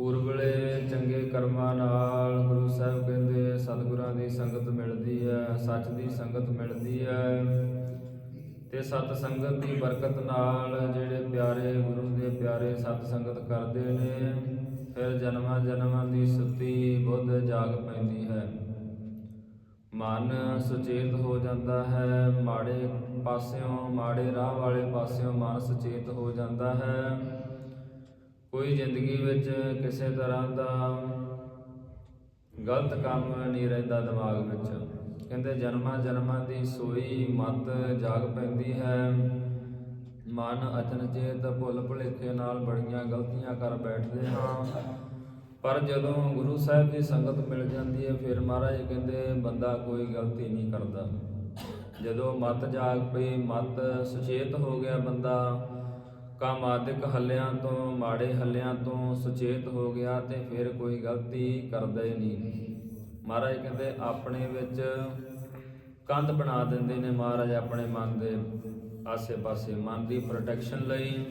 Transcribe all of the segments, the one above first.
ਪੂਰਬਲੇ ਚੰਗੇ ਕਰਮਾਂ ਨਾਲ ਗੁਰੂ ਸਾਹਿਬ ਕਹਿੰਦੇ ਸਤਿਗੁਰਾਂ ਦੀ ਸੰਗਤ ਮਿਲਦੀ ਹੈ ਸੱਚ ਦੀ ਸੰਗਤ ਮਿਲਦੀ ਹੈ ਤੇ ਸਤ ਸੰਗਤ ਦੀ ਬਰਕਤ ਨਾਲ ਜਿਹੜੇ ਪਿਆਰੇ ਗੁਰੂ ਦੇ ਪਿਆਰੇ ਸਤ ਸੰਗਤ ਕਰਦੇ ਨੇ, ਫਿਰ ਜਨਮਾਂ ਜਨਮਾਂ ਦੀ ਸੁੱਤੀ ਬੁੱਧ ਜਾਗ ਪੈਂਦੀ ਹੈ। ਮਨ ਸੁਚੇਤ ਹੋ ਜਾਂਦਾ ਹੈ, ਮਾੜੇ ਪਾਸਿਓਂ, ਮਾੜੇ ਰਾਹ ਵਾਲੇ ਪਾਸਿਓਂ ਮਨ ਸੁਚੇਤ ਹੋ ਜਾਂਦਾ ਹੈ। ਕੋਈ ਜ਼ਿੰਦਗੀ ਵਿੱਚ ਕਿਸੇ ਤਰ੍ਹਾਂ ਦਾ ਗਲਤ ਕੰਮ ਨਹੀਂ ਰਹਿੰਦਾ ਦਿਮਾਗ ਵਿੱਚ। ਕਹਿੰਦੇ ਜਨਮਾਂ ਜਨਮਾਂ ਦੀ ਸੋਈ ਮਤ ਜਾਗ ਪੈਂਦੀ ਹੈ। ਮਨ ਅਚਨਚੇਤ ਭੁੱਲ ਭੁਲੇਖੇ ਨਾਲ ਬੜੀਆਂ ਗਲਤੀਆਂ ਕਰ ਬੈਠਦੇ ਹਾਂ। ਪਰ ਜਦੋਂ ਗੁਰੂ ਸਾਹਿਬ ਦੀ ਸੰਗਤ ਮਿਲ ਜਾਂਦੀ ਹੈ, ਫਿਰ ਮਹਾਰਾਜ ਕਹਿੰਦੇ ਬੰਦਾ ਕੋਈ ਗਲਤੀ ਨਹੀਂ ਕਰਦਾ। ਜਦੋਂ ਮਤ ਜਾਗ ਪਈ, ਮਤ ਸੁਚੇਤ ਹੋ ਗਿਆ ਬੰਦਾ ਕਾਮਾਦਿਕ ਹੱਲਿਆਂ ਤੋਂ, ਮਾੜੇ ਹੱਲਿਆਂ ਤੋਂ ਸੁਚੇਤ ਹੋ ਗਿਆ ਤੇ ਫਿਰ ਕੋਈ ਗਲਤੀ ਕਰਦਾ ਹੀ ਨਹੀਂ। ਮਹਾਰਾਜ ਕਹਿੰਦੇ, ਆਪਣੇ ਵਿੱਚ ਕੰਧ ਬਣਾ ਦਿੰਦੇ ਨੇ ਮਹਾਰਾਜ ਆਪਣੇ ਮਨ ਦੇ ਆਸੇ-ਪਾਸੇ। ਮਨ ਦੀ ਪ੍ਰੋਟੈਕਸ਼ਨ ਲਈ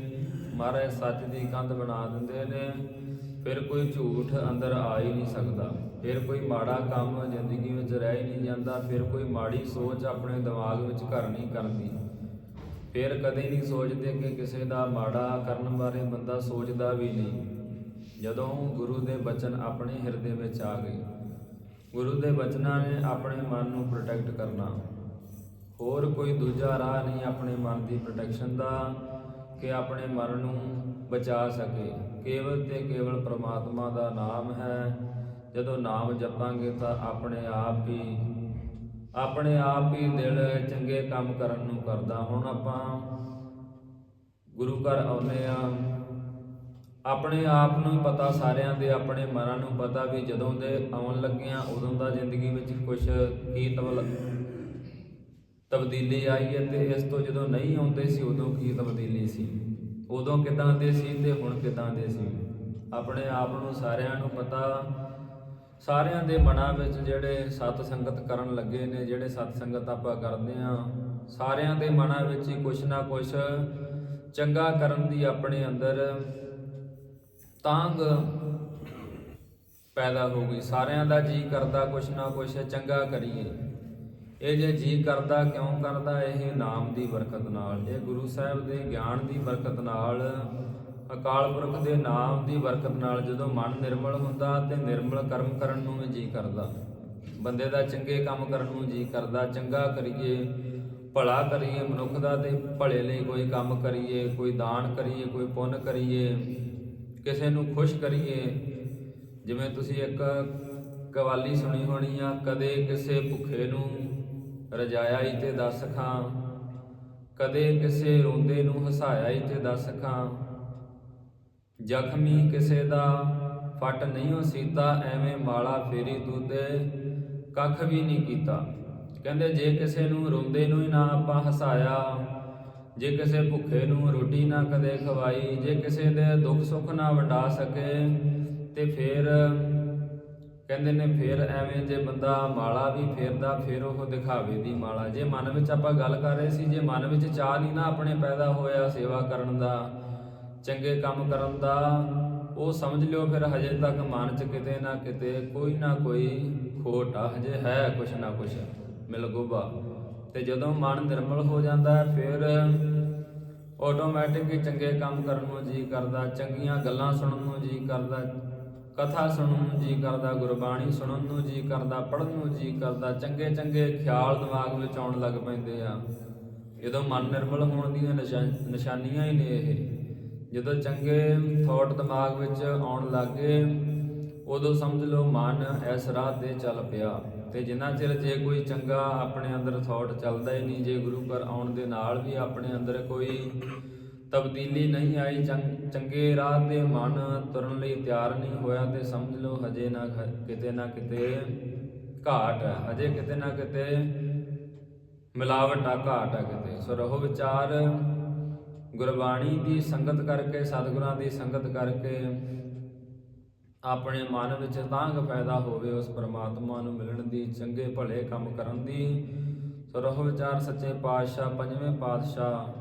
ਮਹਾਰਾਜ ਸੱਚ ਦੀ ਕੰਧ ਬਣਾ ਦਿੰਦੇ ਨੇ। ਫਿਰ ਕੋਈ ਝੂਠ ਅੰਦਰ ਆ ਹੀ ਨਹੀਂ ਸਕਦਾ। ਫਿਰ ਕੋਈ ਮਾੜਾ ਕੰਮ ਜ਼ਿੰਦਗੀ ਵਿੱਚ ਰਹਿ ਹੀ ਨਹੀਂ ਜਾਂਦਾ। ਫਿਰ ਕੋਈ ਮਾੜੀ ਸੋਚ ਆਪਣੇ ਦਿਮਾਗ ਵਿੱਚ ਘਰ ਨਹੀਂ ਕਰਦੀ। ਫਿਰ ਕਦੇ ਨਹੀਂ ਸੋਚਦੇ ਕਿ ਕਿਸੇ ਦਾ ਮਾੜਾ ਕਰਨ ਬਾਰੇ ਬੰਦਾ ਸੋਚਦਾ ਵੀ ਨਹੀਂ। ਜਦੋਂ ਗੁਰੂ ਦੇ ਬਚਨ ਆਪਣੇ ਹਿਰਦੇ ਵਿੱਚ ਆ ਗਏ, ਗੁਰੂ ਦੇ ਬਚਨਾਂ ਨੇ ਆਪਣੇ ਮਨ ਨੂੰ ਪ੍ਰੋਟੈਕਟ ਕਰਨਾ। ਹੋਰ ਕੋਈ ਦੂਜਾ ਰਾਹ ਨਹੀਂ ਆਪਣੇ ਮਨ ਦੀ ਪ੍ਰੋਟੈਕਸ਼ਨ ਦਾ ਕਿ ਆਪਣੇ ਮਨ ਨੂੰ ਬਚਾ ਸਕੇ। ਕੇਵਲ ਤੇ ਕੇਵਲ ਪ੍ਰਮਾਤਮਾ ਦਾ ਨਾਮ ਹੈ। ਜਦੋਂ ਨਾਮ ਜਪਾਂਗੇ ਤਾਂ ਆਪਣੇ ਆਪ ਹੀ ਆਪਣੇ ਆਪ ਹੀ ਦਿਲ ਚੰਗੇ ਕੰਮ ਕਰਨ ਨੂੰ ਕਰਦਾ। ਹੁਣ ਆਪਾਂ ਗੁਰੂ ਘਰ ਆਉਨੇ ਆ ਆਪਣੇ ਆਪ ਨੂੰ ਹੀ ਪਤਾ, ਸਾਰਿਆਂ ਦੇ ਆਪਣੇ ਮਨਾਂ ਨੂੰ ਪਤਾ ਵੀ ਜਦੋਂ ਦੇ ਆਉਣ ਲੱਗੇ ਆ ਉਦੋਂ ਦਾ ਜ਼ਿੰਦਗੀ ਵਿੱਚ ਕੁਝ ਕੀ ਤਬਲ, ਤਬਦੀਲੀ ਆਈ ਹੈ ਤੇ ਇਸ ਤੋਂ ਜਦੋਂ ਨਹੀਂ ਆਉਂਦੇ ਸੀ, ਉਦੋਂ ਕੀ ਤਬਦੀਲੀ ਸੀ? ਉਦੋਂ ਕਿਦਾਂ ਦੇ ਸੀ ਤੇ ਹੁਣ ਕਿਦਾਂ ਦੇ ਸੀ? ਆਪਣੇ ਆਪ ਨੂੰ ਸਾਰਿਆਂ ਨੂੰ ਪਤਾ ਸਾਰਿਆਂ ਦੇ ਮਨਾਂ ਵਿੱਚ ਜਿਹੜੇ ਸਤ ਸੰਗਤ ਕਰਨ ਲੱਗੇ ਨੇ, ਜਿਹੜੇ ਸਤ ਸੰਗਤ ਆਪਾਂ ਕਰਦੇ ਆ ਸਾਰਿਆਂ ਦੇ ਮਨਾਂ ਵਿੱਚ ਹੀ ਕੁਛ ਨਾ ਕੁਛ ਚੰਗਾ ਕਰਨ ਦੀ ਆਪਣੇ ਅੰਦਰ ਤਾਂਗ ਪੈਦਾ ਹੋ ਗਈ। ਸਾਰਿਆਂ ਦਾ ਜੀ ਕਰਦਾ ਕੁਛ ਨਾ ਕੁਛ ਚੰਗਾ ਕਰੀਏ। ਇਹ ਜੇ ਜੀ ਕਰਦਾ, ਕਿਉਂ ਕਰਦਾ? ਇਹ ਨਾਮ ਦੀ ਬਰਕਤ ਨਾਲ। ਇਹ ਗੁਰੂ ਸਾਹਿਬ ਦੇ ਗਿਆਨ ਦੀ ਬਰਕਤ ਨਾਲ ਅਕਾਲ ਪੁਰਖ ਦੇ ਨਾਮ ਦੀ ਬਰਕਤ ਨਾਲ ਜਦੋਂ ਮਨ ਨਿਰਮਲ ਹੁੰਦਾ ਤੇ ਨਿਰਮਲ ਕਰਮ ਕਰਨ ਨੂੰ ਵੀ ਜੀ ਕਰਦਾ। ਬੰਦੇ ਦਾ ਚੰਗੇ ਕੰਮ ਕਰਨ ਨੂੰ ਜੀ ਕਰਦਾ, ਚੰਗਾ ਕਰੀਏ, ਭਲਾ ਕਰੀਏ, ਮਨੁੱਖ ਦਾ ਤੇ ਭਲੇ ਲਈ ਕੋਈ ਕੰਮ ਕਰੀਏ, ਕੋਈ ਦਾਨ ਕਰੀਏ, ਕੋਈ ਪੁੰਨ ਕਰੀਏ, ਕਿਸੇ ਨੂੰ ਖੁਸ਼ ਕਰੀਏ। ਜਿਵੇਂ ਤੁਸੀਂ ਇੱਕ ਕਵਾਲੀ ਸੁਣੀ ਹੋਣੀ ਆ, ਕਦੇ ਕਿਸੇ ਭੁੱਖੇ ਨੂੰ ਰਜਾਇਆ ਹੀ ਤੇ ਦੱਸ ਖਾਂ, ਕਦੇ ਕਿਸੇ ਰੋਂਦੇ ਨੂੰ ਹਸਾਇਆ ਹੀ ਤੇ ਦੱਸ ਖਾਂ। ਜ਼ਖਮੀ ਕਿਸੇ ਦਾ ਫਟ ਨਹੀਂ ਹੋ ਸੀਤਾ, ਐਵੇਂ ਮਾਲਾ ਫੇਰੀ ਤੂੰ ਕੱਖ ਵੀ ਨਹੀਂ ਕੀਤਾ। ਕਹਿੰਦੇ ਜੇ ਕਿਸੇ ਨੂੰ ਰੋਂਦੇ ਨੂੰ ਹੀ ਨਾ ਆਪਾਂ ਹਸਾਇਆ, ਜੇ ਕਿਸੇ ਭੁੱਖੇ ਨੂੰ ਰੋਟੀ ਨਾ ਕਦੇ ਖਵਾਈ, ਜੇ ਕਿਸੇ ਦੇ ਦੁੱਖ ਸੁੱਖ ਨਾ ਵੰਡਾ ਸਕੇ, ਤੇ ਫਿਰ ਕਹਿੰਦੇ ਨੇ ਫਿਰ ਐਵੇਂ ਜੇ ਬੰਦਾ ਮਾਲਾ ਵੀ ਫੇਰਦਾ, ਫਿਰ ਉਹ ਦਿਖਾਵੇ ਦੀ ਮਾਲਾ ਜੇ ਮਨ ਵਿੱਚ ਆਪਾਂ ਗੱਲ ਕਰ ਰਹੇ ਸੀ, ਜੇ ਮਨ ਵਿੱਚ ਚਾਹ ਨਹੀਂ ਨਾ ਆਪਣੇ ਪੈਦਾ ਹੋਇਆ ਸੇਵਾ ਕਰਨ ਦਾ ਚੰਗੇ ਕੰਮ ਕਰਨ ਦਾ, ਉਹ ਸਮਝ ਲਿਓ ਫਿਰ ਹਜੇ ਤੱਕ ਮਨ 'ਚ ਕਿਤੇ ਨਾ ਕਿਤੇ ਕੋਈ ਨਾ ਕੋਈ ਖੋਟ ਆ, ਹਜੇ ਹੈ ਕੁਛ ਨਾ ਕੁਛ ਮਿਲਗੂਬਾ ਤੇ ਜਦੋਂ ਮਨ ਨਿਰਮਲ ਹੋ ਜਾਂਦਾ ਹੈ ਫਿਰ ਆਟੋਮੈਟਿਕ ਚੰਗੇ ਕੰਮ ਕਰਨ ਨੂੰ ਜੀ ਕਰਦਾ, ਚੰਗੀਆਂ ਗੱਲਾਂ ਸੁਣਨ ਨੂੰ ਜੀ ਕਰਦਾ, ਕਥਾ ਸੁਣਨ ਨੂੰ ਜੀ ਕਰਦਾ, ਗੁਰਬਾਣੀ ਸੁਣਨ ਨੂੰ ਜੀ ਕਰਦਾ, ਪੜ੍ਹਨ ਨੂੰ ਜੀ ਕਰਦਾ, ਚੰਗੇ ਚੰਗੇ ਖਿਆਲ ਦਿਮਾਗ ਵਿੱਚ ਆਉਣ ਲੱਗ ਪੈਂਦੇ ਆ। ਜਦੋਂ ਮਨ ਨਿਰਮਲ ਹੋਣ ਦੀਆਂ ਨਿਸ਼ਾ- ਨਿਸ਼ਾਨੀਆਂ ਹੀ ਨੇ ਇਹ। ਜਦੋਂ ਚੰਗੇ ਥਾਟ ਦਿਮਾਗ ਵਿੱਚ ਆਉਣ ਲੱਗੇ ਉਦੋਂ ਸਮਝ ਲਓ ਮਨ ਇਸ ਰਾਹ ਤੇ ਚੱਲ ਪਿਆ। ਤੇ ਜਿੰਨਾ ਚਿਰ ਜੇ ਕੋਈ ਚੰਗਾ ਆਪਣੇ ਅੰਦਰ ਥਾਟ ਚੱਲਦਾ ਹੀ ਨਹੀਂ, ਜੇ ਗੁਰੂ ਘਰ ਆਉਣ ਦੇ ਨਾਲ ਵੀ ਆਪਣੇ ਅੰਦਰ ਕੋਈ ਤਬਦੀਲੀ ਨਹੀਂ ਆਈ ਚੰਗ- ਚੰਗੇ ਰਾਹ ਤੇ ਮਨ ਤੁਰਨ ਲਈ ਤਿਆਰ ਨਹੀਂ ਹੋਇਆ, ਤੇ ਸਮਝ ਲਓ ਹਜੇ ਨਾ ਖ- ਕਿਤੇ ਨਾ ਕਿਤੇ ਘਾਟ ਹੈ। ਹਜੇ ਕਿਤੇ ਨਾ ਕਿਤੇ ਮਿਲਾਵਟ ਆ, ਘਾਟ ਆ ਕਿਤੇ। ਸੋ ਰਹੋ ਵਿਚਾਰ ਗੁਰਬਾਣੀ ਦੀ ਸੰਗਤ ਕਰਕੇ, ਸਤਿਗੁਰਾਂ ਦੀ ਸੰਗਤ ਕਰਕੇ ਆਪਣੇ ਮਨ ਵਿੱਚ ਤਾਂਗ ਪੈਦਾ ਹੋਵੇ, ਉਸ ਪਰਮਾਤਮਾ ਨੂੰ ਮਿਲਣ ਦੀ, ਚੰਗੇ ਭਲੇ ਕੰਮ ਕਰਨ ਦੀ। ਸਰਹ ਵਿਚਾਰ ਸੱਚੇ ਪਾਤਸ਼ਾਹ, ਪੰਜਵੇਂ ਪਾਤਸ਼ਾਹ।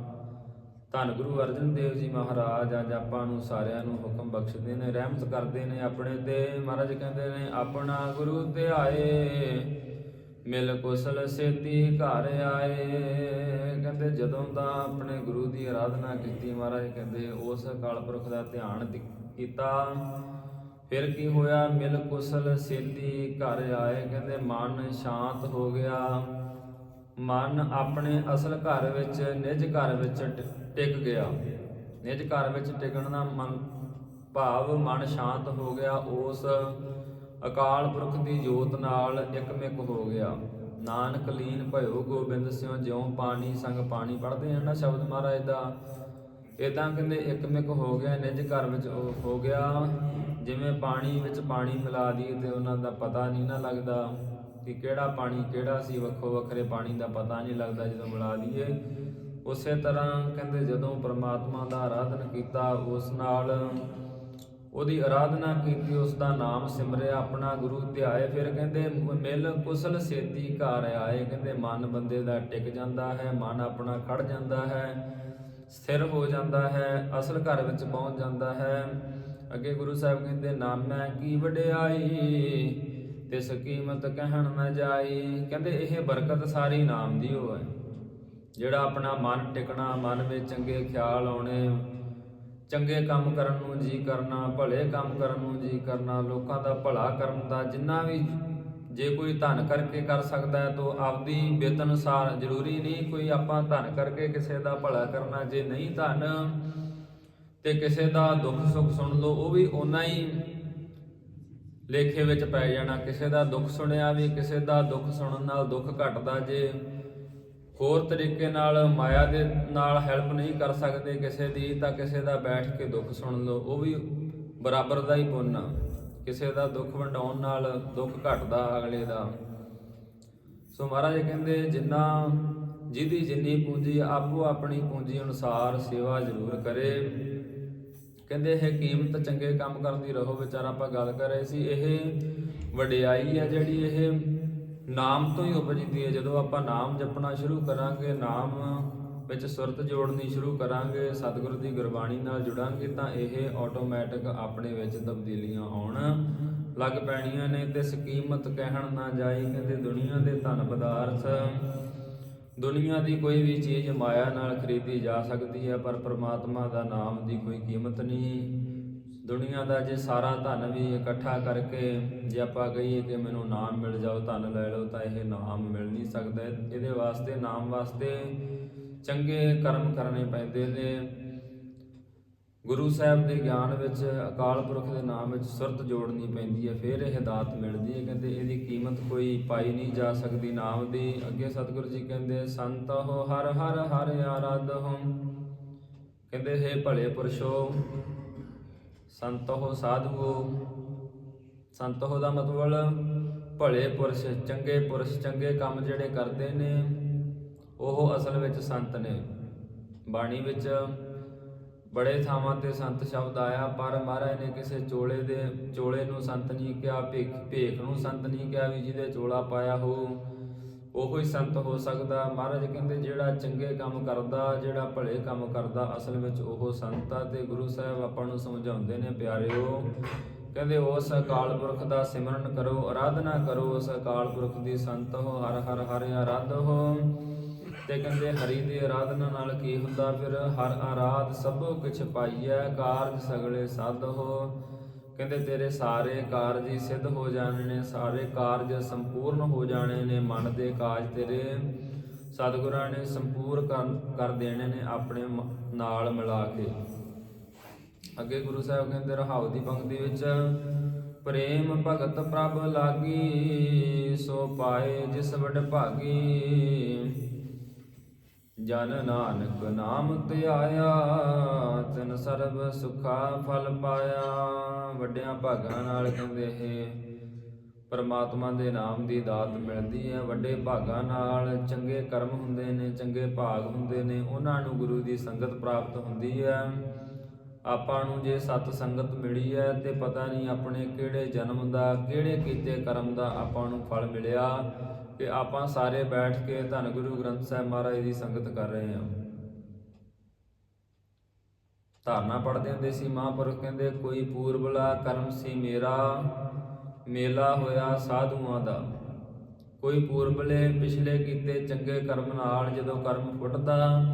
ਧੰਨ ਗੁਰੂ ਅਰਜਨ ਦੇਵ ਜੀ ਮਹਾਰਾਜ, ਅੱਜ ਆਪਾਂ ਨੂੰ ਸਾਰਿਆਂ ਨੂੰ ਹੁਕਮ ਬਖਸ਼ਦੇ ਨੇ, ਰਹਿਮਤ ਕਰਦੇ ਨੇ ਆਪਣੇ ਤੇ। ਮਹਾਰਾਜ ਕਹਿੰਦੇ ਨੇ, ਆਪਣਾ ਗੁਰੂ ਧਿਆਏ ਮਿਲ ਕੁਸਲ ਸੇਤੀ ਘਰ ਆਏ। ਕਹਿੰਦੇ ਜਦੋਂ ਦਾ ਆਪਣੇ ਗੁਰੂ ਦੀ ਆਰਾਧਨਾ ਕੀਤੀ ਮਹਾਰਾਜ ਕਹਿੰਦੇ ਉਸ ਅਕਾਲ ਪੁਰਖ ਦਾ ਧਿਆਨ ਕੀਤਾ। ਫਿਰ ਕੀ ਹੋਇਆ? ਮਿਲ ਕੁਸਲ ਸੇਤੀ ਘਰ ਆਏ। ਕਹਿੰਦੇ ਮਨ ਸ਼ਾਂਤ ਹੋ ਗਿਆ। ਮਨ ਆਪਣੇ ਅਸਲ ਘਰ ਵਿੱਚ, ਨਿਜ ਘਰ ਵਿੱਚ ਟ- ਟਿਕ ਗਿਆ। ਨਿਜ ਘਰ ਵਿੱਚ ਟਿਕਣ ਦਾ ਮਨ, ਭਾਵ ਮਨ ਸ਼ਾਂਤ ਹੋ ਗਿਆ। ਉਸ ਅਕਾਲ ਪੁਰਖ ਦੀ ਜੋਤ ਨਾਲ ਇਕਮਿਕ ਹੋ ਗਿਆ। ਨਾਨਕ ਲੀਨ ਭਇਓ ਗੋਬਿੰਦ ਸਿਉ ਜਿਉ ਪਾਣੀ ਸੰਗ ਪਾਣੀ। ਪੜਦੇ ਆ ਨਾ ਸ਼ਬਦ ਮਹਾਰਾਜ ਦਾ? ਇਦਾਂ ਕਹਿੰਦੇ ਇਕਮਿਕ ਹੋ ਗਿਆ, ਨਿਜ ਘਰ ਵਿੱਚ ਹੋ ਗਿਆ। ਜਿਵੇਂ ਪਾਣੀ ਵਿੱਚ ਪਾਣੀ ਮਿਲਾ ਦਈਏ ਤੇ ਉਹਨਾਂ ਦਾ ਪਤਾ ਨਹੀਂ ਨਾ ਲੱਗਦਾ ਕਿ ਕਿਹੜਾ ਪਾਣੀ ਕਿਹੜਾ ਸੀ। ਵੱਖੋ ਵੱਖਰੇ ਪਾਣੀ ਦਾ ਪਤਾ ਨਹੀਂ ਲੱਗਦਾ ਜਦੋਂ ਮਿਲਾ ਦਈਏ। ਉਸੇ ਤਰ੍ਹਾਂ ਕਹਿੰਦੇ ਜਦੋਂ ਪ੍ਰਮਾਤਮਾ ਦਾ ਆਰਾਧਨ ਕੀਤਾ, ਉਸ ਨਾਲ ਉਹਦੀ ਆਰਾਧਨਾ ਕੀਤੀ ਉਸ ਦਾ ਨਾਮ ਸਿਮਰਿਆ, ਆਪਣਾ ਗੁਰੂ ਧਿਆਏ। ਫਿਰ ਕਹਿੰਦੇ, ਮਿਲ ਕੁਸਲ ਸੇਤੀ ਘਰ ਆਏ। ਕਹਿੰਦੇ, ਮਨ ਬੰਦੇ ਦਾ ਟਿਕ ਜਾਂਦਾ ਹੈ, ਮਨ ਆਪਣਾ ਖੜ ਜਾਂਦਾ ਹੈ, ਸਥਿਰ ਹੋ ਜਾਂਦਾ ਹੈ, ਅਸਲ ਘਰ ਵਿੱਚ ਪਹੁੰਚ ਜਾਂਦਾ ਹੈ। ਅੱਗੇ ਗੁਰੂ ਸਾਹਿਬ ਕਹਿੰਦੇ, ਨਾਮੈ ਕੀ ਵਡਿਆਈ, ਤਿਸ ਕੀਮਤ ਕਹਿਣ ਨਾ ਜਾਈ। ਕਹਿੰਦੇ, ਇਹ ਬਰਕਤ ਸਾਰੀ ਨਾਮ ਦੀ ਹੋ ਹੈ, ਜਿਹੜਾ ਆਪਣਾ ਮਨ ਟਿਕਣਾ, ਮਨ ਵਿੱਚ ਚੰਗੇ ਖਿਆਲ ਆਉਣੇ। ਚੰਗੇ ਕੰਮ ਕਰਨ ਨੂੰ ਜੀ ਕਰਨਾ, ਭਲੇ ਕੰਮ ਕਰਨ ਨੂੰ ਜੀ ਕਰਨਾ, ਲੋਕਾਂ ਦਾ ਭਲਾ ਕਰਨ ਦਾ, ਜਿੰਨਾ ਵੀ ਜੇ ਕੋਈ ਧਨ ਕਰਕੇ ਕਰ ਸਕਦਾ ਹੈ, ਤਾਂ ਆਪਦੀ ਬੇਤ ਅਨੁਸਾਰ ਜ਼ਰੂਰੀ ਨਹੀਂ ਕੋਈ ਆਪਾਂ ਧਨ ਕਰਕੇ ਕਿਸੇ ਦਾ ਭਲਾ ਕਰਨਾ। ਜੇ ਨਹੀਂ ਧਨ ਤੇ ਕਿਸੇ ਦਾ ਦੁੱਖ ਸੁੱਖ ਸੁਣ ਲਓ, ਉਹ ਵੀ ਓਨਾ ਹੀ ਲੇਖੇ ਵਿੱਚ ਪੈ ਜਾਣਾ। ਕਿਸੇ ਦਾ ਦੁੱਖ ਸੁਣਿਆ ਵੀ, ਕਿਸੇ ਦਾ ਦੁੱਖ ਸੁਣਨ ਨਾਲ ਦੁੱਖ ਘਟਦਾ ਜੇ ਹੋਰ ਤਰੀਕੇ ਨਾਲ ਮਾਇਆ ਦੇ ਨਾਲ ਹੈਲਪ ਨਹੀਂ ਕਰ ਸਕਦੇ ਕਿਸੇ ਦੀ, ਤਾਂ ਕਿਸੇ ਦਾ ਬੈਠ ਕੇ ਦੁੱਖ ਸੁਣ ਲਓ, ਉਹ ਵੀ ਬਰਾਬਰ ਦਾ ਹੀ ਪੁੰਨ ਆ। ਕਿਸੇ ਦਾ ਦੁੱਖ ਵੰਡਾਉਣ ਨਾਲ ਦੁੱਖ ਘਟਦਾ ਅਗਲੇ ਦਾ ਸੋ ਮਹਾਰਾਜ ਕਹਿੰਦੇ, ਜਿੰਨਾ ਜਿਹਦੀ ਜਿੰਨੀ ਪੂੰਜੀ, ਆਪੋ ਆਪਣੀ ਪੂੰਜੀ ਅਨੁਸਾਰ ਸੇਵਾ ਜ਼ਰੂਰ ਕਰੇ ਕਹਿੰਦੇ, ਇਹ ਕੀਮਤ ਚੰਗੇ ਕੰਮ ਕਰਨ ਦੀ ਰਹੋ ਵਿਚਾਰਾ ਆਪਾਂ ਗੱਲ ਕਰ ਰਹੇ ਸੀ, ਇਹ ਵਡਿਆਈ ਹੈ ਜਿਹੜੀ ਇਹ ਨਾਮ ਤੋਂ ਹੀ ਉਪਜਦੀ ਹੈ। ਜਦੋਂ ਆਪਾਂ ਨਾਮ ਜਪਣਾ ਸ਼ੁਰੂ ਕਰਾਂਗੇ, ਨਾਮ ਵਿੱਚ ਸੁਰਤ ਜੋੜਨੀ ਸ਼ੁਰੂ ਕਰਾਂਗੇ, ਸਤਿਗੁਰੂ ਦੀ ਗੁਰਬਾਣੀ ਨਾਲ ਜੁੜਾਂਗੇ, ਤਾਂ ਇਹ ਆਟੋਮੈਟਿਕ ਆਪਣੇ ਵਿੱਚ ਤਬਦੀਲੀਆਂ ਆਉਣ ਲੱਗ ਪੈਣੀਆਂ ਨੇ। ਤੇ ਸਕੀਮਤ ਕਹਿਣ ਨਾ ਜਾਈ, ਕਹਿੰਦੇ ਦੁਨੀਆ ਦੇ ਧਨ ਪਦਾਰਥ, ਦੁਨੀਆ ਦੀ ਕੋਈ ਵੀ ਚੀਜ਼ ਮਾਇਆ ਨਾਲ ਖਰੀਦੀ ਜਾ ਸਕਦੀ ਹੈ, ਪਰ ਪ੍ਰਮਾਤਮਾ ਦਾ ਨਾਮ ਦੀ ਕੋਈ ਕੀਮਤ ਨਹੀਂ। ਦੁਨੀਆ ਦਾ ਜੇ ਸਾਰਾ ਧਨ ਵੀ ਇਕੱਠਾ ਕਰਕੇ ਜੇ ਆਪਾਂ ਕਹੀਏ ਕਿ ਮੈਨੂੰ ਨਾਮ ਮਿਲ ਜਾਓ, ਧਨ ਲੈ ਲਓ, ਤਾਂ ਇਹ ਨਾਮ ਮਿਲ ਨਹੀਂ ਸਕਦਾ। ਇਹਦੇ ਵਾਸਤੇ, ਨਾਮ ਵਾਸਤੇ ਚੰਗੇ ਕਰਮ ਕਰਨੇ ਪੈਂਦੇ ਨੇ। ਗੁਰੂ ਸਾਹਿਬ ਦੇ ਗਿਆਨ ਵਿੱਚ, ਅਕਾਲ ਪੁਰਖ ਦੇ ਨਾਮ ਵਿੱਚ ਸੁਰਤ ਜੋੜਨੀ ਪੈਂਦੀ ਹੈ, ਫਿਰ ਇਹ ਦਾਤ ਮਿਲਦੀ ਹੈ। ਕਹਿੰਦੇ ਇਹਦੀ ਕੀਮਤ ਕੋਈ ਪਾਈ ਨਹੀਂ ਜਾ ਸਕਦੀ ਨਾਮ ਦੀ। ਅੱਗੇ ਸਤਿਗੁਰੂ ਜੀ ਕਹਿੰਦੇ, ਸੰਤ ਹੋ ਹਰ ਹਰ ਹਰ ਆਰਾਧ ਹੋ ਕਹਿੰਦੇ, ਹੈ ਭਲੇ ਪੁਰਸ਼ੋ ਸੰਤ ਹੋ ਸਾਧੂਓ। ਸੰਤ ਹੋ ਦਾ ਮਤਲਬ ਭਲੇ ਪੁਰਸ਼, ਚੰਗੇ ਪੁਰਸ਼, ਚੰਗੇ ਕੰਮ ਜਿਹੜੇ ਕਰਦੇ ਨੇ, ਉਹ ਅਸਲ ਵਿੱਚ ਸੰਤ ਨੇ। ਬਾਣੀ ਵਿੱਚ ਬੜੇ ਥਾਵਾਂ ਤੇ ਸੰਤ ਸ਼ਬਦ ਆਇਆ, ਪਰ ਮਹਾਰਾਜ ਨੇ ਕਿਸੇ ਚੋਲੇ ਦੇ, ਚੋਲੇ ਨੂੰ ਸੰਤ ਨਹੀਂ ਕਿਹਾ, ਭੇਖ ਭੇਖ ਨੂੰ ਸੰਤ ਨਹੀਂ ਕਿਹਾ ਵੀ ਜਿਹਦੇ ਚੋਲਾ ਪਾਇਆ ਹੋ ਉਹੋ ਹੀ ਸੰਤ ਹੋ ਸਕਦਾ। ਮਹਾਰਾਜ ਕਹਿੰਦੇ, ਜਿਹੜਾ ਚੰਗੇ ਕੰਮ ਕਰਦਾ, ਜਿਹੜਾ ਭਲੇ ਕੰਮ ਕਰਦਾ, ਅਸਲ ਵਿੱਚ ਉਹ ਸੰਤ ਆ ਤੇ ਗੁਰੂ ਸਾਹਿਬ ਆਪਾਂ ਨੂੰ ਸਮਝਾਉਂਦੇ ਨੇ, ਪਿਆਰਿਓ। ਕਹਿੰਦੇ, ਉਸ ਅਕਾਲ ਪੁਰਖ ਦਾ ਸਿਮਰਨ ਕਰੋ ਆਰਾਧਨਾ ਕਰੋ, ਉਸ ਅਕਾਲ ਪੁਰਖ ਦੀ ਸੰਤ ਹੋ, ਹਰ ਹਰ ਹਰ ਆਰਾਧ ਹੋ। ਤੇ ਕਹਿੰਦੇ, ਹਰੀ ਦੀ ਆਰਾਧਨਾ ਨਾਲ ਕੀ ਹੁੰਦਾ? ਫਿਰ ਹਰ ਆਰਾਧ ਸਭੋ ਕਿਛ ਪਾਈਐ, ਕਾਰਜ ਸਗਲੇ ਸਾਧ ਹੋ। ਕਹਿੰਦੇ, ਤੇਰੇ ਸਾਰੇ ਕਾਰਜ ਹੀ ਸਿੱਧ ਹੋ ਜਾਣੇ ਨੇ, ਸਾਰੇ ਕਾਰਜ ਸੰਪੂਰਨ ਹੋ ਜਾਣੇ ਨੇ, ਮਨ ਦੇ ਕਾਜ ਤੇਰੇ ਸਤਿਗੁਰਾਂ ਨੇ ਸੰਪੂਰ ਕਰ- ਕਰ ਦੇਣੇ ਨੇ ਆਪਣੇ ਨਾਲ ਮਿਲਾ ਕੇ। ਅੱਗੇ ਗੁਰੂ ਸਾਹਿਬ ਕਹਿੰਦੇ, ਰਹਾਉ ਦੀ ਪੰਕਤੀ ਵਿੱਚ, ਪ੍ਰੇਮ ਭਗਤ ਪ੍ਰਭ ਲਾਗੀ, ਸੋ ਪਾਏ ਜਿਸ ਵਡ ਭਾਗੀ ਜਨ ਨਾਨਕ ਨਾਮ ਧਿਆਇਆ, ਤਿਨ ਸਰਬ ਸੁਖਾ ਫਲ ਪਾਇਆ। ਵੱਡਿਆਂ ਭਾਗਾਂ ਨਾਲ ਕਹਿੰਦੇ ਇਹ ਪਰਮਾਤਮਾ ਦੇ ਨਾਮ ਦੀ ਦਾਤ ਮਿਲਦੀ ਹੈ। ਵੱਡੇ ਭਾਗਾਂ ਨਾਲ ਚੰਗੇ ਕਰਮ ਹੁੰਦੇ ਨੇ, ਚੰਗੇ ਭਾਗ ਹੁੰਦੇ ਨੇ, ਉਹਨਾਂ ਨੂੰ ਗੁਰੂ ਦੀ ਸੰਗਤ ਪ੍ਰਾਪਤ ਹੁੰਦੀ ਹੈ। ਆਪਾਂ ਨੂੰ ਜੇ ਸਤ ਸੰਗਤ ਮਿਲੀ ਹੈ, ਤੇ ਪਤਾ ਨਹੀਂ ਆਪਣੇ ਕਿਹੜੇ ਜਨਮ ਦਾ, ਕਿਹੜੇ ਕੀਤੇ ਕਰਮ ਦਾ ਆਪਾਂ ਨੂੰ ਫਲ ਮਿਲਿਆ। ਕਿ ਆਪਾਂ ਸਾਰੇ ਬੈਠ ਕੇ ਧੰਨ ਗੁਰੂ ਗ੍ਰੰਥ ਸਾਹਿਬ ਮਹਾਰਾਜ ਦੀ ਸੰਗਤ ਕਰ ਰਹੇ ਹਾਂ। ਧਾਰਨਾ ਪੜਦੇ ਹੁੰਦੇ ਸੀ, ਮਹਾਂਪੁਰਖ ਕਹਿੰਦੇ, ਕੋਈ ਪੂਰਬਲਾ ਕਰਮ ਸੀ ਮੇਰਾ, ਮੇਲਾ ਹੋਇਆ ਸਾਧੂਆਂ ਦਾ। ਕੋਈ ਪੂਰਬਲੇ ਪਿਛਲੇ ਕੀਤੇ ਚੰਗੇ ਕਰਮ ਨਾਲ ਜਦੋਂ ਕਰਮ ਫੁੱਟਦਾ,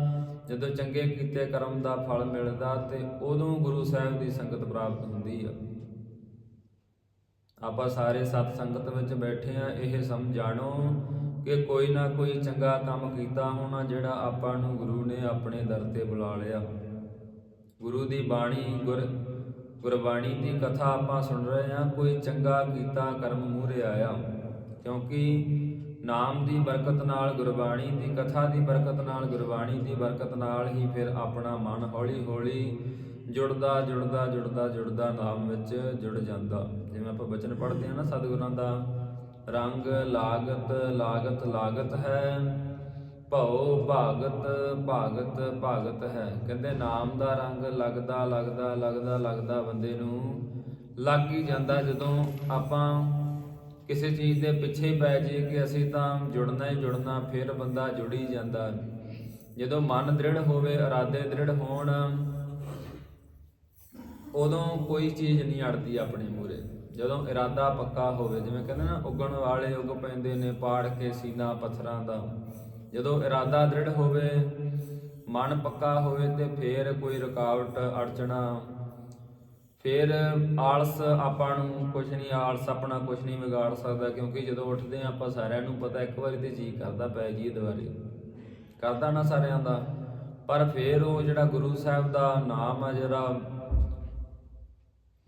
ਜਦੋਂ ਚੰਗੇ ਕੀਤੇ ਕਰਮ ਦਾ ਫਲ ਮਿਲਦਾ ਤੇ ਉਦੋਂ ਗੁਰੂ ਸਾਹਿਬ ਦੀ ਸੰਗਤ ਪ੍ਰਾਪਤ ਹੁੰਦੀ ਆ। ਆਪਾਂ ਸਾਰੇ ਸਤ ਸੰਗਤ ਵਿੱਚ ਬੈਠੇ ਆ ਇਹ ਸਮਝਾਣੋ ਕਿ ਕੋਈ ਨਾ ਕੋਈ ਚੰਗਾ ਕੰਮ ਕੀਤਾ ਹੋਣਾ ਜਿਹੜਾ ਆਪਾਂ ਨੂੰ ਗੁਰੂ ਨੇ ਆਪਣੇ ਦਰ ਤੇ ਬੁਲਾ ਲਿਆ। ਗੁਰੂ ਦੀ ਬਾਣੀ, ਗੁਰ, ਗੁਰਬਾਣੀ ਦੀ ਕਥਾ ਆਪਾਂ ਸੁਣ ਰਹੇ ਹਾਂ, ਕੋਈ ਚੰਗਾ ਕੀਤਾ ਕਰਮ ਮੂਹਰੇ ਆਇਆ। ਕਿਉਂਕਿ ਨਾਮ ਦੀ ਬਰਕਤ ਨਾਲ ਗੁਰਬਾਣੀ ਦੀ, ਕਥਾ ਦੀ ਬਰਕਤ ਨਾਲ, ਗੁਰਬਾਣੀ ਦੀ ਬਰਕਤ ਨਾਲ ਹੀ ਫਿਰ ਆਪਣਾ ਮਨ ਹੌਲੀ ਹੌਲੀ ਜੁੜਦਾ ਜੁੜਦਾ ਜੁੜਦਾ ਜੁੜਦਾ ਨਾਮ ਵਿੱਚ ਜੁੜ ਜਾਂਦਾ। ਜਿਵੇਂ ਆਪਾਂ ਬਚਨ ਪੜ੍ਹਦੇ ਹਾਂ ਨਾ, ਸਤਿਗੁਰਾਂ ਦਾ, ਰੰਗ ਲਾਗਤ ਲਾਗਤ ਲਾਗਤ ਹੈ, ਭਉ ਭਾਗਤ ਭਾਗਤ ਭਾਗਤ ਹੈ। ਕਹਿੰਦੇ ਨਾਮ ਦਾ ਰੰਗ ਲੱਗਦਾ ਲੱਗਦਾ ਲੱਗਦਾ ਲੱਗਦਾ ਬੰਦੇ ਨੂੰ ਲੱਗ ਹੀ ਜਾਂਦਾ। ਜਦੋਂ ਆਪਾਂ ਕਿਸੇ ਚੀਜ਼ ਦੇ ਪਿੱਛੇ ਹੀ ਪੈ ਜਾਈਏ ਕਿ ਅਸੀਂ ਤਾਂ ਜੁੜਨਾ ਹੀ ਜੁੜਨਾ, ਫਿਰ ਬੰਦਾ ਜੁੜ ਹੀ ਜਾਂਦਾ। ਜਦੋਂ ਮਨ ਦ੍ਰਿੜ ਹੋਵੇ, ਇਰਾਦੇ ਦ੍ਰਿੜ ਹੋਣ ਉਦੋਂ ਕੋਈ ਚੀਜ਼ ਨਹੀਂ ਅੜਦੀ ਆਪਣੇ ਮੂਰੇ ਜਦੋਂ ਇਰਾਦਾ ਪੱਕਾ ਹੋਵੇ, ਜਿਵੇਂ ਕਹਿੰਦੇ ਨਾ, ਉੱਗਣ ਵਾਲੇ ਉੱਗ ਪੈਂਦੇ ਨੇ ਪਾੜ ਕੇ ਸੀਨਾ ਪੱਥਰਾਂ ਦਾ। ਜਦੋਂ ਇਰਾਦਾ ਦ੍ਰਿੜ ਹੋਵੇ, ਮਨ ਪੱਕਾ ਹੋਵੇ ਤੇ ਫੇਰ ਕੋਈ ਰੁਕਾਵਟ, ਅੜਚਣਾ। ਫੇਰ ਆਲਸ ਆਪਾਂ ਨੂੰ ਕੁਝ ਨਹੀਂ, ਆਲਸ ਆਪਣਾ ਕੁਝ ਨਹੀਂ ਵਿਗਾੜ ਸਕਦਾ, ਕਿਉਂਕਿ ਜਦੋਂ ਉੱਠਦੇ ਹਾਂ ਆਪਾਂ ਸਾਰਿਆਂ ਨੂੰ ਪਤਾ ਇੱਕ ਵਾਰੀ ਤੇ ਜੀ ਕਰਦਾ ਪੈ ਜੀ ਦੁਆਰੇ ਕਰਦਾ ਨਾ ਸਾਰਿਆਂ ਦਾ। ਪਰ ਫੇਰ ਉਹ ਜਿਹੜਾ ਗੁਰੂ ਸਾਹਿਬ ਦਾ ਨਾਮ ਆ, ਜਿਹੜਾ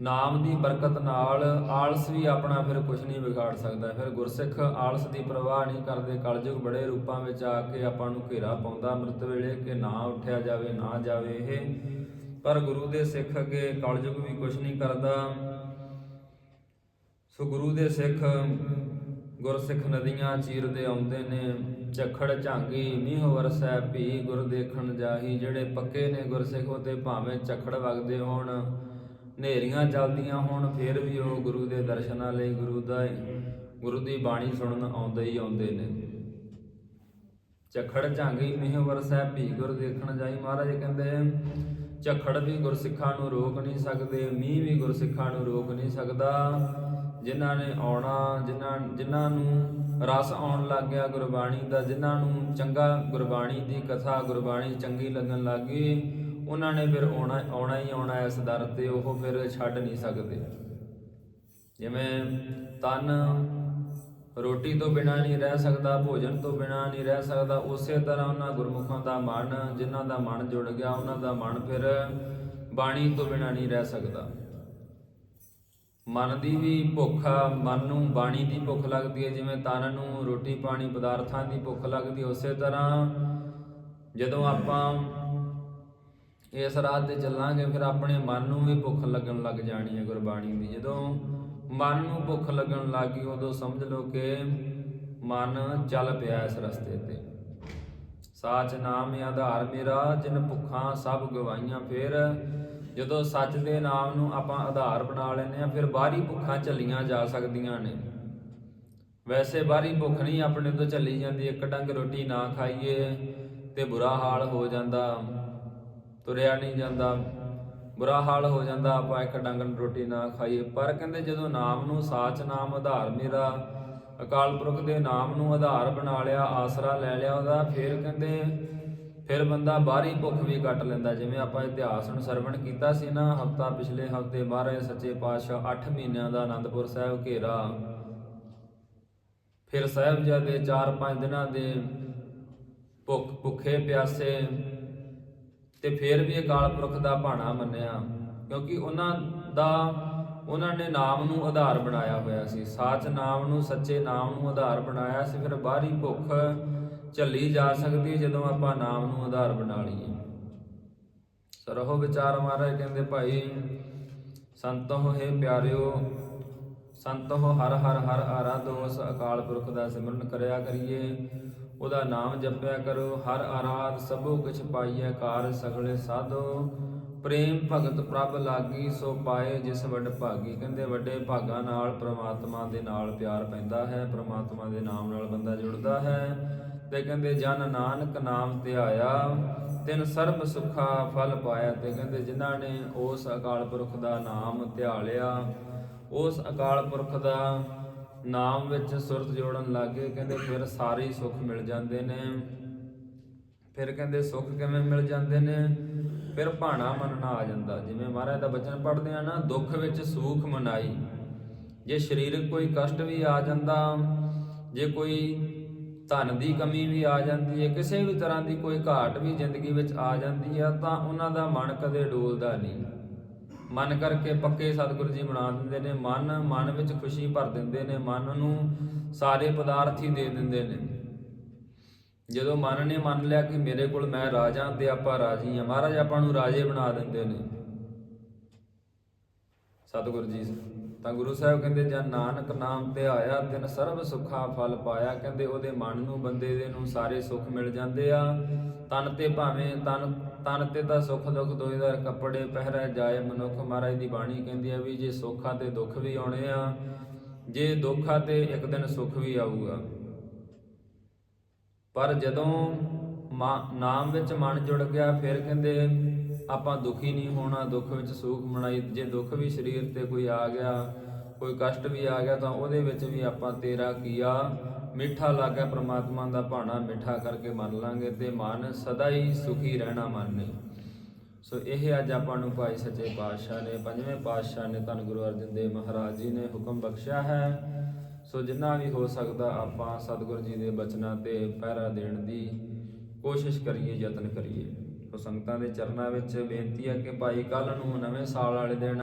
ਨਾਮ ਦੀ ਬਰਕਤ ਨਾਲ ਆਲਸ ਵੀ ਆਪਣਾ ਫਿਰ ਕੁਝ ਨਹੀਂ ਵਿਗਾੜ ਸਕਦਾ। ਫਿਰ ਗੁਰਸਿੱਖ ਆਲਸ ਦੀ ਪਰਵਾਹ ਨਹੀਂ ਕਰਦੇ। ਕਲਯੁਗ ਬੜੇ ਰੂਪਾਂ ਵਿੱਚ ਆ ਕੇ ਆਪਾਂ ਨੂੰ ਘੇਰਾ ਪਾਉਂਦਾ। ਅੰਮ੍ਰਿਤ ਵੇਲੇ ਕਿ ਨਾ ਉੱਠਿਆ ਜਾਵੇ, ਨਾ ਜਾਵੇ ਇਹ। ਪਰ ਗੁਰੂ ਦੇ ਸਿੱਖ ਅੱਗੇ ਕਲਯੁਗ ਵੀ ਕੁਝ ਨਹੀਂ ਕਰਦਾ। ਸੋ ਗੁਰੂ ਦੇ ਸਿੱਖ ਗੁਰਸਿੱਖ ਨਦੀਆਂ ਚੀਰਦੇ ਆਉਂਦੇ ਨੇ। ਝਖੜ ਝਾਂਗੀ ਮੀਂਹ ਵਰਸੈ, ਭੀ ਗੁਰ ਦੇਖਣ ਜਾਹੀ। ਜਿਹੜੇ ਪੱਕੇ ਨੇ ਗੁਰਸਿੱਖ, ਉਹ ਤੇ ਭਾਵੇਂ ਝਖੜ ਵਗਦੇ ਹੋਣ। ਨੇਰੀਆਂ ਚੱਲਦੀਆਂ ਹੋਣ, ਫਿਰ ਵੀ ਉਹ ਗੁਰੂ ਦੇ ਦਰਸ਼ਨਾਂ ਲਈ ਗੁਰੂ ਦਾ ਗੁਰੂ ਦੀ ਬਾਣੀ ਸੁਣਨ ਆਉਂਦੇ ਹੀ ਆਉਂਦੇ ਨੇ। ਝਖੜ ਝਾਂਗੀ ਮੀਂਹ ਸਾਹਿਬ ਭੀ ਗੁਰ ਦੇਖਣ ਜਾਈ ਮਹਾਰਾਜ ਕਹਿੰਦੇ, ਝਖੜ ਵੀ ਗੁਰਸਿੱਖਾਂ ਨੂੰ ਰੋਕ ਨਹੀਂ ਸਕਦੇ, ਮੀਂਹ ਵੀ ਗੁਰਸਿੱਖਾਂ ਨੂੰ ਰੋਕ ਨਹੀਂ ਸਕਦਾ। ਜਿਨ੍ਹਾਂ ਨੇ ਆਉਣਾ, ਜਿਨ੍ਹਾਂ ਜਿਨ੍ਹਾਂ ਨੂੰ ਰਸ ਆਉਣ ਲੱਗ ਗਿਆ ਗੁਰਬਾਣੀ ਦਾ, ਜਿਨ੍ਹਾਂ ਨੂੰ ਚੰਗਾ ਗੁਰਬਾਣੀ ਦੀ ਕਥਾ, ਗੁਰਬਾਣੀ ਚੰਗੀ ਲੱਗਣ ਲੱਗੀ ਉਹਨਾਂ ਨੇ ਫਿਰ ਆਉਣਾ ਆਉਣਾ ਹੀ ਆਉਣਾ ਇਸ ਦਰ ਤੇ, ਉਹ ਫਿਰ ਛੱਡ ਨਹੀਂ ਸਕਦੇ। ਜਿਵੇਂ ਤਨ ਰੋਟੀ ਤੋਂ ਬਿਨਾ ਨਹੀਂ ਰਹਿ ਸਕਦਾ, ਭੋਜਨ ਤੋਂ ਬਿਨਾ ਨਹੀਂ ਰਹਿ ਸਕਦਾ, ਉਸੇ ਤਰ੍ਹਾਂ ਉਹਨਾਂ ਗੁਰਮੁਖਾਂ ਦਾ ਮਨ, ਜਿਨ੍ਹਾਂ ਦਾ ਮਨ ਜੁੜ ਗਿਆ, ਉਹਨਾਂ ਦਾ ਮਨ ਫਿਰ ਬਾਣੀ ਤੋਂ ਬਿਨਾ ਨਹੀਂ ਰਹਿ ਸਕਦਾ। ਮਨ ਦੀ ਵੀ ਭੁੱਖ ਆ, ਮਨ ਨੂੰ ਬਾਣੀ ਦੀ ਭੁੱਖ ਲੱਗਦੀ ਹੈ, ਜਿਵੇਂ ਤਨ ਨੂੰ ਰੋਟੀ ਪਾਣੀ ਪਦਾਰਥਾਂ ਦੀ ਭੁੱਖ ਲੱਗਦੀ ਉਸੇ ਤਰ੍ਹਾਂ ਜਦੋਂ ਆਪਾਂ ਇਸ ਰਾਹ ਤੇ ਚੱਲਾਂਗੇ, ਫਿਰ ਆਪਣੇ ਮਨ ਨੂੰ ਵੀ ਭੁੱਖ ਲੱਗਣ ਲੱਗ ਜਾਣੀ ਹੈ ਗੁਰਬਾਣੀ ਦੀ। ਜਦੋਂ ਮਨ ਨੂੰ ਭੁੱਖ ਲੱਗਣ ਲੱਗੀ ਉਦੋਂ ਸਮਝ ਲਓ ਕਿ ਮਨ ਚੱਲ ਪਿਆ ਇਸ ਰਸਤੇ ਤੇ। ਸਾਚ ਨਾਮ ਆਧਾਰ ਮੇਰਾ, ਜਿਨ ਭੁੱਖਾਂ ਸਭ ਗਵਾਈਆਂ ਫਿਰ ਜਦੋਂ ਸੱਚ ਦੇ ਨਾਮ ਨੂੰ ਆਪਾਂ ਆਧਾਰ ਬਣਾ ਲੈਨੇ ਆ ਫਿਰ ਬਾਹਰੀ ਭੁੱਖਾਂ ਝੱਲੀਆਂ ਜਾ ਸਕਦੀਆਂ ਨੇ। ਵੈਸੇ ਬਾਹਰੀ ਭੁੱਖ ਨਹੀਂ, ਆਪਣੇ ਤੋਂ ਝੱਲੀ ਜਾਂਦੀ। ਇੱਕ ਡੰਗ ਰੋਟੀ ਨਾ ਖਾਈਏ ਤੇ ਬੁਰਾ ਹਾਲ ਹੋ ਜਾਂਦਾ। ਤੁਰਿਆ ਨਹੀਂ ਜਾਂਦਾ, ਬੁਰਾ ਹਾਲ ਹੋ ਜਾਂਦਾ, ਆਪਾਂ ਇੱਕ ਡੰਗਣ ਰੋਟੀ ਨਾ ਖਾਈਏ। ਪਰ ਕਹਿੰਦੇ ਜਦੋਂ ਨਾਮ ਨੂੰ ਸਾਚ ਨਾਮ ਆਧਾਰ ਮੇਰਾ, ਅਕਾਲ ਪੁਰਖ ਦੇ ਨਾਮ ਨੂੰ ਆਧਾਰ ਬਣਾ ਲਿਆ, ਆਸਰਾ ਲੈ ਲਿਆ ਉਹਦਾ, ਫਿਰ ਕਹਿੰਦੇ ਫਿਰ ਬੰਦਾ ਬਾਹਰੀ ਭੁੱਖ ਵੀ ਕੱਟ ਲੈਂਦਾ। ਜਿਵੇਂ ਆਪਾਂ ਇਤਿਹਾਸ ਨੂੰ ਸਰਵਣ ਕੀਤਾ ਸੀ ਨਾ, ਹਫਤਾ ਪਿਛਲੇ ਹਫ਼ਤੇ ਮਹਾਰਾਜ ਸੱਚੇ ਪਾਤਸ਼ਾਹ 8 ਮਹੀਨਿਆਂ ਦਾ ਆਨੰਦਪੁਰ ਸਾਹਿਬ ਘੇਰਾ। ਫਿਰ ਸਾਹਿਬਜ਼ਾਦੇ 4-5 ਦਿਨਾਂ ਦੇ ਭੁੱਖ ਭੁੱਖੇ ਪਿਆਸੇ ਤੇ ਫਿਰ ਵੀ ਅਕਾਲ ਪੁਰਖ ਦਾ ਭਾਣਾ ਮੰਨਿਆ, ਕਿਉਂਕਿ ਉਹਨਾਂ ਦਾ, ਉਹਨਾਂ ਨੇ ਨਾਮ ਨੂੰ ਆਧਾਰ ਬਣਾਇਆ ਹੋਇਆ ਸੀ। ਸਾਚ ਨਾਮ ਨੂੰ, ਸੱਚੇ ਨਾਮ ਨੂੰ ਆਧਾਰ ਬਣਾਇਆ ਸੀ, ਫਿਰ ਬਾਹਰੀ ਭੁੱਖ ਝੱਲੀ ਜਾ ਸਕਦੀ ਹੈ ਜਦੋਂ ਆਪਾਂ ਨਾਮ ਨੂੰ ਆਧਾਰ ਬਣਾ ਲਈਏ। ਸਰਹੋ ਵਿਚਾਰ ਮਹਾਰਾਜ, ਕਹਿੰਦੇ ਭਾਈ, ਸੰਤੋ ਹੈ ਪਿਆਰਿਓ, ਸੰਤੋ ਹਰ ਹਰ ਹਰ ਆਰਾਧੋ ਉਸ ਅਕਾਲ ਪੁਰਖ ਦਾ ਸਿਮਰਨ ਕਰਿਆ ਕਰੀਏ। ਉਹਦਾ ਨਾਮ ਜਪਿਆ ਕਰੋ, ਹਰ ਆਰਾਧ ਸਭੋ ਕੁਛ ਪਾਈਐ ਕਾਰ ਸਗਲੇ ਸਾਧੋ। ਪ੍ਰੇਮ ਭਗਤ ਪ੍ਰਭ ਲਾਗੀ, ਸੋ ਪਾਏ ਜਿਸ ਵੱਡ ਭਾਗੀ। ਕਹਿੰਦੇ ਵੱਡੇ ਭਾਗਾਂ ਨਾਲ ਪ੍ਰਮਾਤਮਾ ਦੇ ਨਾਲ ਪਿਆਰ ਪੈਂਦਾ ਹੈ, ਪ੍ਰਮਾਤਮਾ ਦੇ ਨਾਮ ਨਾਲ ਬੰਦਾ ਜੁੜਦਾ ਹੈ। ਤੇ ਕਹਿੰਦੇ, ਜਨ ਨਾਨਕ ਨਾਮ ਧਿਆਇਆ ਤਿਨ ਸਰਬ ਸੁਖਾ ਫਲ ਪਾਇਆ। ਤੇ ਕਹਿੰਦੇ, ਜਿਨ੍ਹਾਂ ਨੇ ਉਸ ਅਕਾਲ ਪੁਰਖ ਦਾ ਨਾਮ ਧਿਆ ਲਿਆ ਉਸ ਅਕਾਲ ਪੁਰਖ ਦਾ ਨਾਮ ਵਿੱਚ ਸੁਰਤ ਜੋੜਨ ਲੱਗੇ ਕਹਿੰਦੇ ਫਿਰ ਸਾਰੇ ਸੁੱਖ ਮਿਲ ਜਾਂਦੇ ਨੇ। ਫਿਰ ਕਹਿੰਦੇ ਸੁੱਖ ਕਿਵੇਂ ਮਿਲ ਜਾਂਦੇ ਨੇ? ਫਿਰ ਭਾਣਾ ਮੰਨਣਾ ਆ ਜਾਂਦਾ। ਜਿਵੇਂ ਮਹਾਰਾਜ ਦਾ ਬਚਨ ਪੜ੍ਹਦੇ ਆ ਨਾ, ਦੁੱਖ ਵਿੱਚ ਸੂਖ ਮਨਾਈ। ਜੇ ਸਰੀਰਕ ਕੋਈ ਕਸ਼ਟ ਵੀ ਆ ਜਾਂਦਾ, ਜੇ ਕੋਈ ਧਨ ਦੀ ਕਮੀ ਵੀ ਆ ਜਾਂਦੀ ਹੈ, ਕਿਸੇ ਵੀ ਤਰ੍ਹਾਂ ਦੀ ਕੋਈ ਘਾਟ ਵੀ ਜ਼ਿੰਦਗੀ ਵਿੱਚ ਆ ਜਾਂਦੀ ਆ, ਤਾਂ ਉਹਨਾਂ ਦਾ ਮਨ ਕਦੇ ਡੋਲਦਾ ਨਹੀਂ। ਮਨ ਕਰਕੇ ਪੱਕੇ ਸਤਿਗੁਰੂ ਜੀ ਬਣਾ ਦਿੰਦੇ ਨੇ, ਮਨ ਮਨ ਵਿੱਚ ਖੁਸ਼ੀ ਭਰ ਦਿੰਦੇ ਨੇ, ਮਨ ਨੂੰ ਸਾਰੇ ਪਦਾਰਥ ਹੀ ਦੇ ਦਿੰਦੇ ਨੇ। ਜਦੋਂ ਮਨ ਨੇ ਮੰਨ ਲਿਆ ਕਿ ਮੇਰੇ ਕੋਲ ਮੈਂ ਰਾਜਾ ਤੇ ਆਪਾਂ ਰਾਜੀ ਆ ਮਹਾਰਾਜ ਆਪਾਂ ਨੂੰ ਰਾਜੇ ਬਣਾ ਦਿੰਦੇ ਨੇ। ਸਤਿਗੁਰੂ ਜੀ, ਤਾਂ ਗੁਰੂ ਸਾਹਿਬ ਕਹਿੰਦੇ ਜਨ ਨਾਨਕ ਨਾਮ ਤੇ ਆਇਆ, ਤਿਨ ਸਰਬ ਸੁੱਖਾ ਫਲ ਪਾਇਆ। ਕਹਿੰਦੇ, ਉਹਦੇ ਮਨ ਨੂੰ, ਬੰਦੇ ਦੇ ਨੂੰ ਸਾਰੇ ਸੁੱਖ ਮਿਲ ਜਾਂਦੇ ਆ। ਤਨ ਤੇ ਭਾਵੇਂ ਤਨ ਤਨ ਤੇ ਤਾਂ ਸੁੱਖ ਦੁੱਖ ਦੋਏ ਦਾ ਕੱਪੜੇ ਪਹਿਰਾ ਜਾਏ, ਮਨੁੱਖ ਮਹਾਰਾਜ ਦੀ ਬਾਣੀ ਕਹਿੰਦੀ ਆ ਵੀ ਜੇ ਸੁੱਖਾਂ ਤੇ ਦੁੱਖ ਵੀ ਆਉਣੇ ਆ, ਜੇ ਦੁੱਖਾਂ ਤੇ ਇੱਕ ਦਿਨ ਸੁੱਖ ਵੀ ਆਊਗਾ। ਪਰ ਜਦੋਂ ਮਾ- ਨਾਮ ਵਿੱਚ ਮਨ ਜੁੜ ਗਿਆ, ਫਿਰ ਕਹਿੰਦੇ ਆਪਾਂ ਦੁਖੀ ਨਹੀਂ ਹੋਣਾ, ਦੁੱਖ ਵਿੱਚ ਸੁਖ ਮਨਾਈ। ਜੇ ਦੁੱਖ ਵੀ ਸਰੀਰ ਤੇ ਕੋਈ ਆ ਗਿਆ, ਕੋਈ ਕਸ਼ਟ ਵੀ ਆ ਗਿਆ, ਤਾਂ ਉਹਦੇ ਵਿੱਚ ਵੀ ਆਪਾਂ ਤੇਰਾ ਕੀਆ ਮਿੱਠਾ ਲੱਗਾ ਪ੍ਰਮਾਤਮਾ ਦਾ ਭਾਣਾ, ਮਿੱਠਾ ਕਰਕੇ ਮੰਨ ਲਾਂਗੇ ਤੇ ਮਨ ਸਦਾ ਹੀ ਸੁਖੀ ਰਹਿਣਾ ਮਨ ਨੇ ਸੋ ਇਹ ਅੱਜ ਆਪਾਂ ਨੂੰ ਭਾਈ ਸੱਚੇ ਪਾਤਸ਼ਾਹ ਨੇ, ਪੰਜਵੇਂ ਪਾਤਸ਼ਾਹ ਨੇ ਧੰਨ ਗੁਰੂ ਅਰਜਨ ਦੇਵ ਮਹਾਰਾਜ ਜੀ ਨੇ ਹੁਕਮ ਬਖਸ਼ਿਆ ਹੈ। ਸੋ ਜਿੰਨਾ ਵੀ ਹੋ ਸਕਦਾ ਆਪਾਂ ਸਤਿਗੁਰੂ ਜੀ ਦੇ ਬਚਨਾਂ ਤੇ ਪਹਿਰਾ ਦੇਣ ਦੀ ਕੋਸ਼ਿਸ਼ ਕਰੀਏ, ਯਤਨ ਕਰੀਏ। ਸੋ ਸੰਗਤਾਂ ਦੇ ਚਰਨਾਂ ਵਿੱਚ ਬੇਨਤੀ ਹੈ ਕਿ ਭਾਈ ਕੱਲ ਨੂੰ ਨਵੇਂ ਸਾਲ ਵਾਲੇ ਦਿਨ